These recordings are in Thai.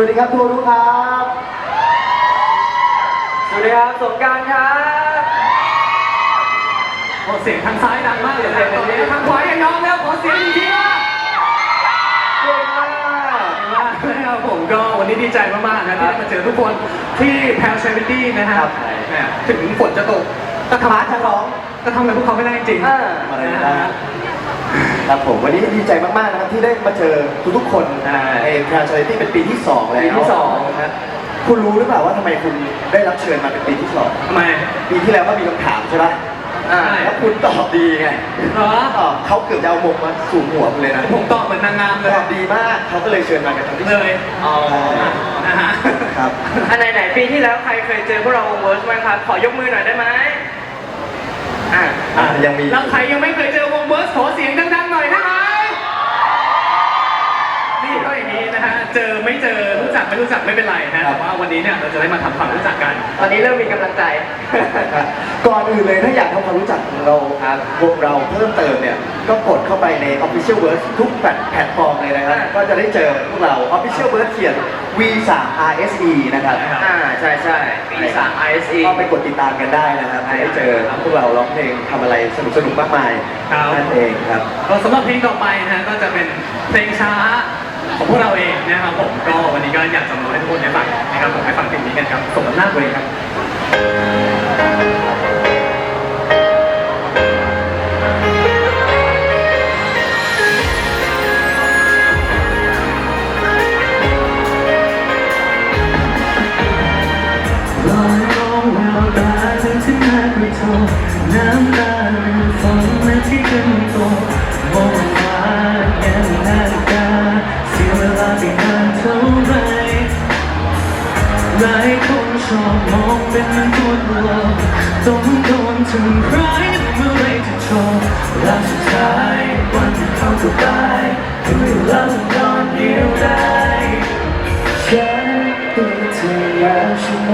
วัสดีครับทัวรุครับ สวัสดีครับสงการครับโอ้เสียงทางซ้ายดังมากเลยนะตอนนี้ทางขวายังน้องแล้วขอเสียงอีกทีว่าเก่งมากมากนะครับผมก็วันนี้ดีใจมากๆนะที่ได้มาเจอทุกคนที่แพลชาริตี้นะครับแหมถึงฝนจะตกก็ทำฟ้าจะร้องก็ทำอะไรพวกเขาไม่ได้จริงอ่าอะไรไม่ได้ ครับผมวันนี้ดีใจมากๆนะครับที่ได้มาเจอทุกๆคนในแพรชาริตี้เป็นปีที่สองแล้วปีที่สอง นะครับคุณรู้หรือเปล่าว่าทำไมคุณได้รับเชิญมาเป็นปีที่สองทำไมปีที่แล้วก็มีคำถามใช่ไหมอ่าแล้วคุณตอบดีไงเหรอตอบเขาเกือบจะเอาหมกมาสู่หัวคุณเลยนะผมตอบเหมือนนางงามเลยตอบดีมากเขาก็เลยเชิญมาเป็นครั้งที่สเลอง ยอ๋อนะฮะครับ อันไหนไหนปีที่แล้วใครเคยเจอพวกเราวงเวิร์สบ้างครับ ขอยกมือหน่อยได้ไหมอะอะยังมี แล้วใครยังไม่เคยเจอวงเบิร์สขอเสียงดัง เจอไม่เจอรู้จักไม่รู้จักไม่เป็นไรนะแต่ว่าวันนี้เนี่ยเราจะได้มาทำความรู้จักกัน ตอนนี้เริ่มมีกำลังใจก่อนอื่นเลยถ้าอยากทำความรู้จักของเราครับวงเราเพิ่มเติมเนี่ย ก็กดเข้าไปใน Official Verse ทุกแพลตแพลตฟอร์มเลยนะครับอ่าก็จะได้เจอพวกเรา Official Verse เขียน V3 RSE นะครับ อ่าใช่ใช่ปีสาม ISE ก็ไปกดติดตามกันได้นะครับจะได้เจอพวกเราร้องเพลงทำอะไรสนุกสนุกๆมากมายครับ นั่นเองครับ ก็สำหรับเพลงต่อไปนะฮะก็จะเป็นเพลงช้า ของพวกเราเองนะครับผมก็วันนี้ก็อยากจะมาให้ทุกคนได้ฟังนะครับผมไปฟังเพลงนี้กันครับสมน้าตัวเลยครับน้ำตา เป็นตัวตลกต้องโดนทำร้ายเมื่อไรจะจบแล้วสุดท้ายวันที่เขาจะตายด้วยเรานอนเดียวได้ฉันเป็นเธอแล้วใช่ไหม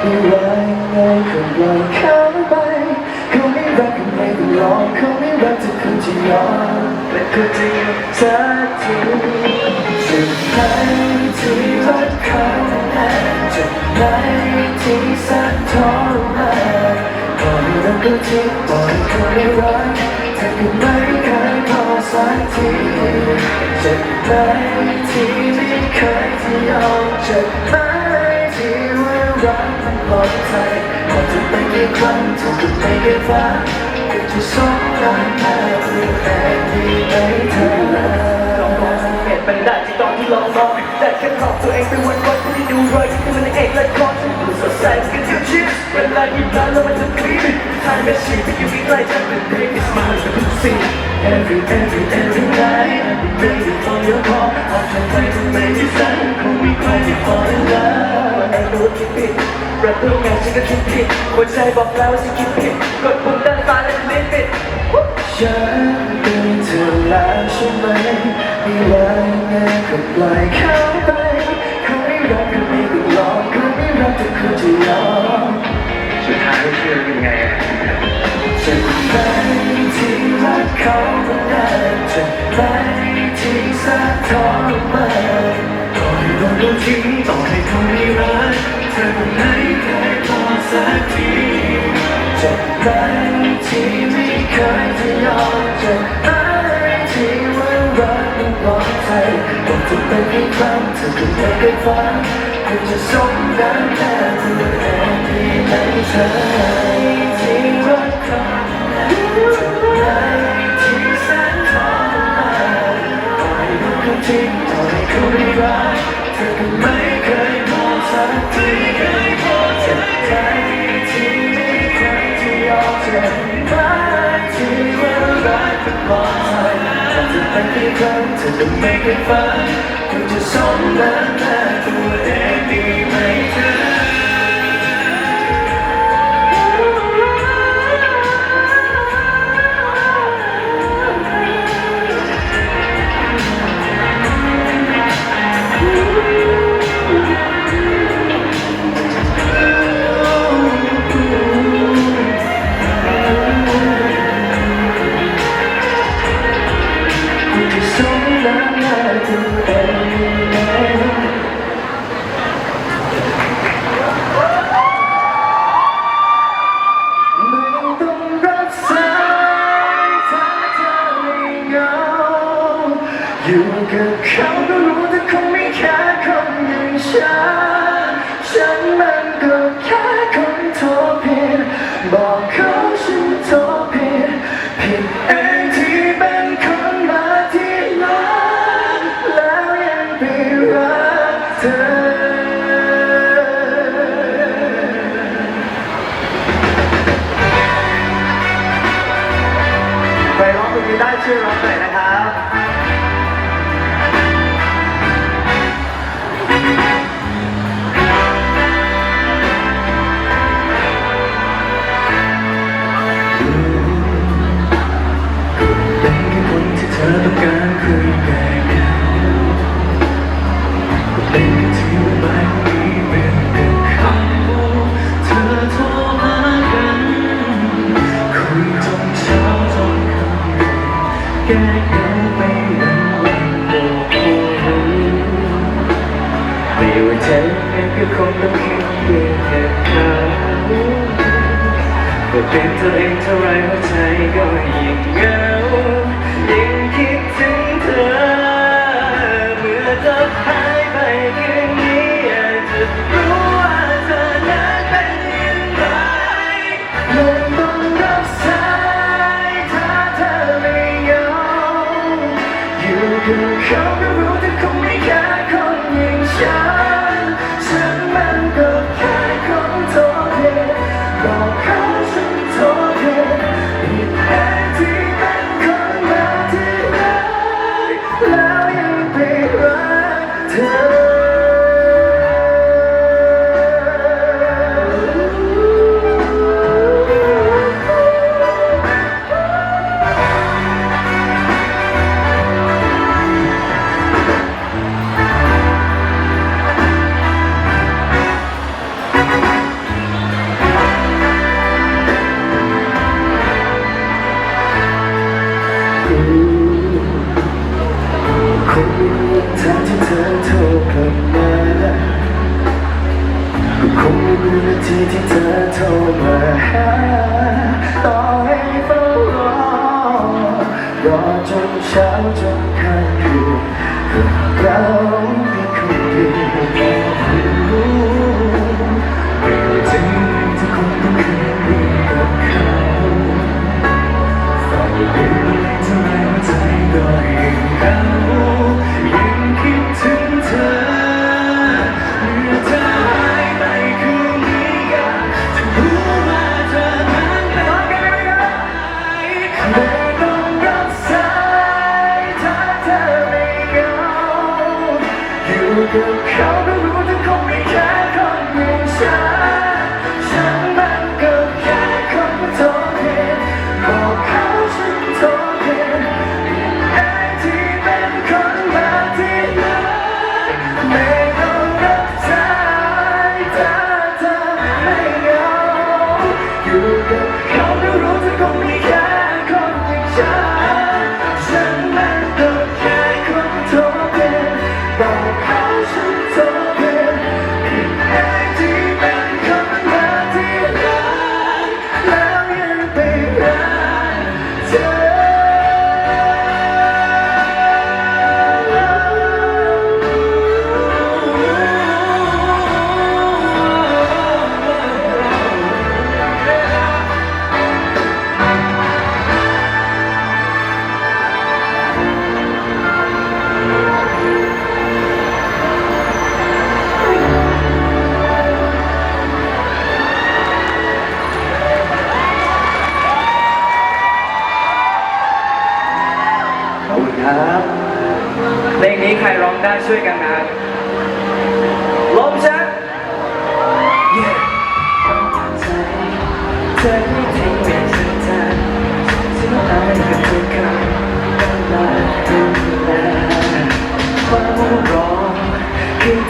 ไม่ว่ายังไงก็ปล่อยเขาไปเขาไม่รักก็ไม่ต้องรอเขาไม่รักเธอคงจะยอมและก็จะหยุดสักทีจะไหนที่รักเขาจะไหน ทรมานปล่อยแล้วก็ทิ้งปล่อยเขาไม่รักเธอก็ไม่เคยพอสักทีเจะไหนที่ไม่เคยที่ยอมเจะไหนที่ว่ารักมันปลอดภัยพอจะไปกี่ครั้งเธอก็ไม่เคยฟังก็จะสงสารแค่เพียงแต่ดีไหมเธอ มองสังเกตได้ที่ตอนที่ลองมองได้แค่หลอกตัวเองไปวันวันที่ดูรอยยิ้มที่มันเอกและคอนดูสดใสกันเทุกชีวิตเวลายิ้มแล้วแล้วมันจะคลีนทางแม่ชีที่อยู่ใกล้ฉันเป็นเพลงที่สมาร์ทกับทุกสิ่ง Every, every, every night I'm waiting for your call ออกจากไปทำไมที่ฉันคงมีใครที่ fall in love ไอ้รู้คิดผิดรักเรื่องงานฉันก็คิดผิดหัวใจบอกแล้วว่าฉันคิดผิดกดปุ่มด้านซ้าและลิ้นปิดฉัน เธอแล้วใช่ไหมไม่ว่ายังไงก็ปล่อยเขาไปเขาไม่รักก็ไม่ต้องรอเขาไม่รักแต่คุณจะยอมสุดท้ายไม่เชื่อเป็นไงอะจะไหนที่รักเขาไม่ได้จะไหนที่สนทรมานต่อให้โดนโดนทิ้งต่อให้เขาไม่รักเธอคนไหนเคยพอสักทีจะไหนที่ไม่เคยจะยอมจะ ครั้งเธอก็ไม่เคยฟังคุณจะสมน้ำหน้าตัวเองดีไหมเธอที่รักเขาจะไหนที่แสนทรมานต่อให้มันก็ทิ้งต่อให้เขาไม่รักเธอก็ไม่เคยมองสักทีเคยพอเจ็บใจที่ไม่เคยที่ยอมเจ็บไหมที่ว่ารักมันปลอดภัย แต่จะเป็นกี่ครั้งเธอจะไม่เคยฝันคุณจะสมน้ำหน้าตัวเองดีไหมเธอ กับเขา หัวใจ จนเช้าจนค่ำคืนเราเพียงคนเดีย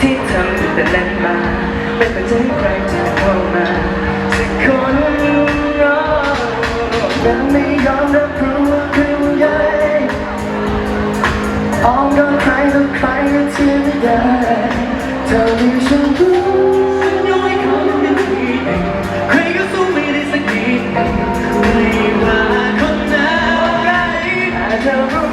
ที่ทำแต่นั้นมาไม่เป็นใจใครจะเข้ามาสักคนเราแต่ไม่ยอมรับรู้ว่าคือใหญ่ออกก็ใครต้อใครที่ไม่ได้เธอที่ฉันรู้ฉันยังไม่เข้าใจ never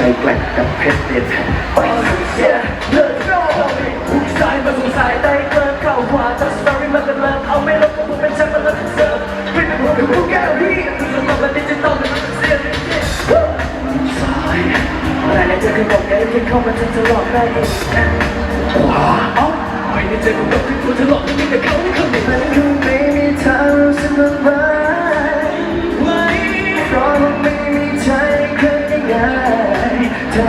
ใจแกล่งกับเพชรเด็ดไปสุดเย่กโน่ผู้ชายมาสงสัยได้เกินเข้าว่าจากสอรี่มากันเลิกเอาไม่ลบก็มเป็นฉันมาเลิกเซิร์ฟไม่เป็นผมเงกูแก้วที่คือสมัติดิจิตอลเป็มันเสียดิสายอะไรเนี่เธอคืบอกไงที่เข้ามาจะหลอกได้เองว้าวไม่ได้เจอคนแบบที่พูดทะเลาะไม่มีแต่เขาไม่เข้นคือไม่มีทางรู้สึกมัน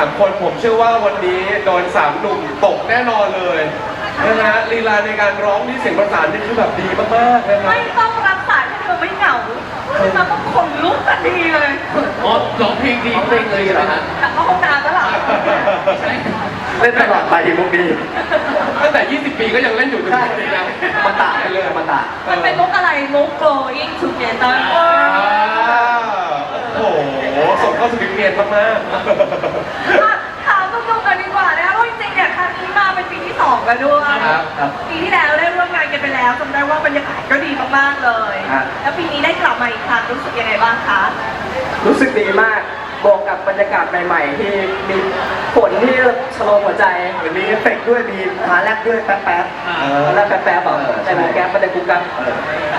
ามคนผมเชื่อว่าวันนี้โดนสามหนุ่มตกแน่นอนเลยนะฮะลีลาในการร้องนี่เสียงประสานนี่คือแบบดีมากๆนะครัไม่บต้องรักษาให้เธอไม่เหงาคือมันต้องขนลุกทันทีเลยอ๋อร้องเพลงดีเพลงเลยเหรอฮะแต่ก็ห้องน้ำแล้วล่ะใช่เล่นตลอดไปมุกนี้ตั้งแต่ 20 ปีก็ยังเล่นอยู่จนถึงวันนี้นะมาตะกันเลยมาตะมันเป็นมุกอะไรมุก growing together อ่าโอ้โหส่งเข้าสคริปต์เรียนมากๆ อะถามตรงๆกันดีกว่านะคะเพราะจริงๆเนี่ยครั้งนี้มาเป็นปีที่สองแล้วด้วยครับ ครับปีที่แล้วได้ร่วมงานกันไปแล้วจำได้ว่าบรรยากาศก็ดีมากๆเลยครับแล้วปีนี้ได้กลับมาอีกครั้งรู้สึกยังไงบ้างคะรู้สึกดีมาก บวกกับบรรยากาศใหม่ๆ ที่มีฝนที่ชะโลมหัวใจเหมือนมีเอฟเฟกต์ด้วยมีมาแรกด้วยแป๊บแป๊บอ่าเออแล้วแป๊บๆบอกเออแต่หมูแก๊ปมันได้กุ๊กกั๊บเออ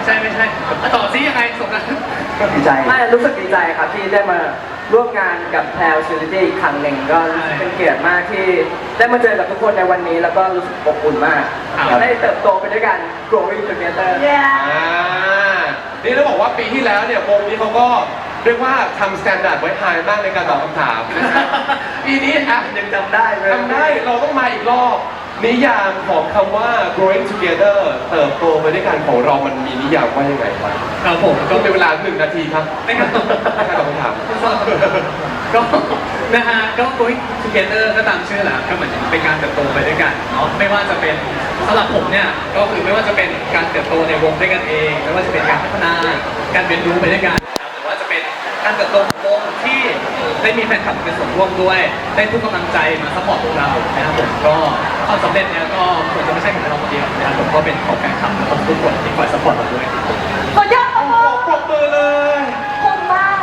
ใช่ไม่ใช่ต่อซิยังไงสมนั้น ดีใจ ไม่รู้สึกดีใจครับที่ได้มาร่วมงานกับแพลวชิลิตี้อีกครั้งหนึ่งก็รู้สึกเป็นเกียรติมากที่ได้มาเจอกับทุกคนในวันนี้ แล้วก็รู้สึกอบอุ่นมากได้เติบโตไปด้วยกัน growing together เย้อ่านี่ต้องบอกว่าปีที่แล้วเนี่ยวงนี้เขาก็เรียกว่าทำสแตนดาร์ดไว้ไฮมากในการตอบคำถามนะครับปีนี้อะยังจำได้ไหมทำได้เราต้องมาอีกรอบ นิยามของคำว่า growing together เติบโตไปด้วยกันของเรามันมีนิยามว่ายังไงครับครับผมก็ก็เป็นเวลาหนึ่งนาทีครับไม่ครับในการตอบคำถาม ก็นะฮะก็ going together ก็ตามชื่อแหละก็เหมือนเป็นการเติบโตไปด้วยกันเนาะไม่ว่าจะเป็นสำหรับผมเนี่ยก็คือไม่ว่าจะเป็นการเติบโตในวงด้วยกันเอง ไม่ว่าจะเป็นการพัฒนาการเรียนรู้ไปด้วยกัน การเติบโตของวงที่ได้มีแฟนคลับเป็นส่วนร่วมด้วย ได้ทุกกำลังใจมาซัพพอร์ตพวกเรานะครับผมก็ความสำเร็จเนี่ยก็คงจะไม่ใช่ของเราคนเดียวนะครับผมก็เป็นของแฟนคลับและของทุกคนที่คอยซัพพอร์ตเราด้วยสุดยอดมากปรบมือเลยๆคุณมาก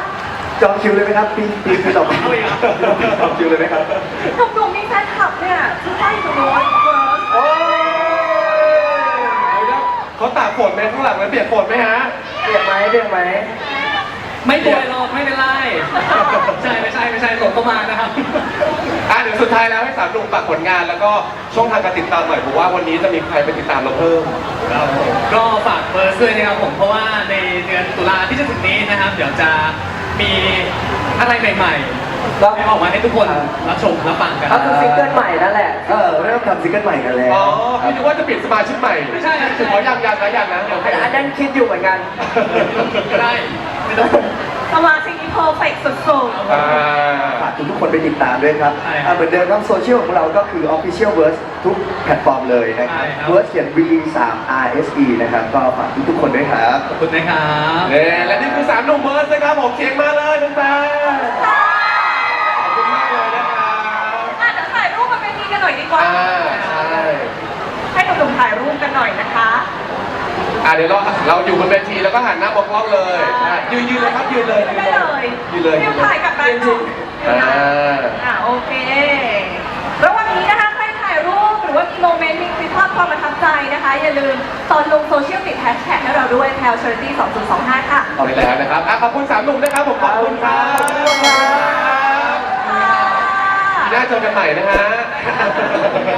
จองคิวเลยไหมครับปีปีปีต่อไปเอาอีกเหรอจองคิวเลยไหมครับหนุ่มๆมีแฟนคลับเนี่ยคือให้อยู่น้อยเกินโอ้ยเขาตากฝนไหมข้างหลังนั้นเปียกฝนไหมฮะเปลี่ยนไหมเปลี่ยนไหม ไม่ป่วยหรอกไม่เป็นไรใช่ไม่ใช่ไม่ใช่หลงเข้ามานะครับ อะเดี๋ยวสุดท้ายแล้วให้สามหนุ่มฝากผลงานแล้วก็ช่องทางการติดตามหน่อยผมว่าวันนี้จะมีใครไปติดตามเราเพิ่ม ครับผมก็ฝากเบอร์ด้วยนะครับผมเพราะว่าในเดือนตุลาที่จะถึงนี้นะครับ เดี๋ยวจะมีอะไรใหม่ๆครับให้ออกมาให้ทุกคนรับชมรับฟังกัน ก็คือซิงเกิลใหม่นั่นแหละ เออเริ่มทำซิงเกิลใหม่กันแล้วอ๋อพี่นึกว่าจะเปลี่ยนสมาชิกใหม่ไม่ใช่อ๋อยังยังนะยังนะโอเคอันนั้นคิดอยู่เหมือนกันก็ได้ ไม่ต้องสมาชิกนี้เพอร์เฟกต์สุดอ่า ฝากทุกๆคนไปติดตามด้วยครับใช่ครับอ่าเหมือนเดิมครับโซเชียลของเราก็คือ Official Verse ทุกแพลตฟอร์มเลยนะครับ ใช่ครับ Verse เขียน V 3 R S E นะครับ ก็ฝากทุกๆคนด้วยครับ ขอบคุณนะครับเน่และนี่คือสามหนุ่มเบิร์สนะครับผมเสียงมาเลยทุกท่านขอบคุณมากเลยนะครับๆอะเดี๋ยวถ่ายรูปมาเป็นทีกันหน่อยดีกว่าอ่าใช่ ให้หนุ่มๆถ่ายรูปกันหน่อยนะคะ อะเดี๋ยวเราเราอยู่บนเวทีแล้วก็หันหน้ามองกล้องเลยอะยืนยืนเลยครับยืนเลยยืนได้เลเลยยยืนเลยนิยืวนเลถ่ายยกับแบงค์ดูนิวอ่านะอะโอเค แล้ววันนี้นะคะใครถ่ายรูปหรือว่ามีโมเมนต์มีคลิปภาพความประทับใจนะคะ อย่าลืมตอนลงโซเชียลติดแฮชแท็กให้เราด้วยแพลชาริตี้2025 ค่ะ เอาไปแล้วนะครับอะขอบคุณสามหนุ่มนะครับผมขอบคุณครับขอบคุณครับค่ะปีหน้าเจอกันใหม่นะฮะ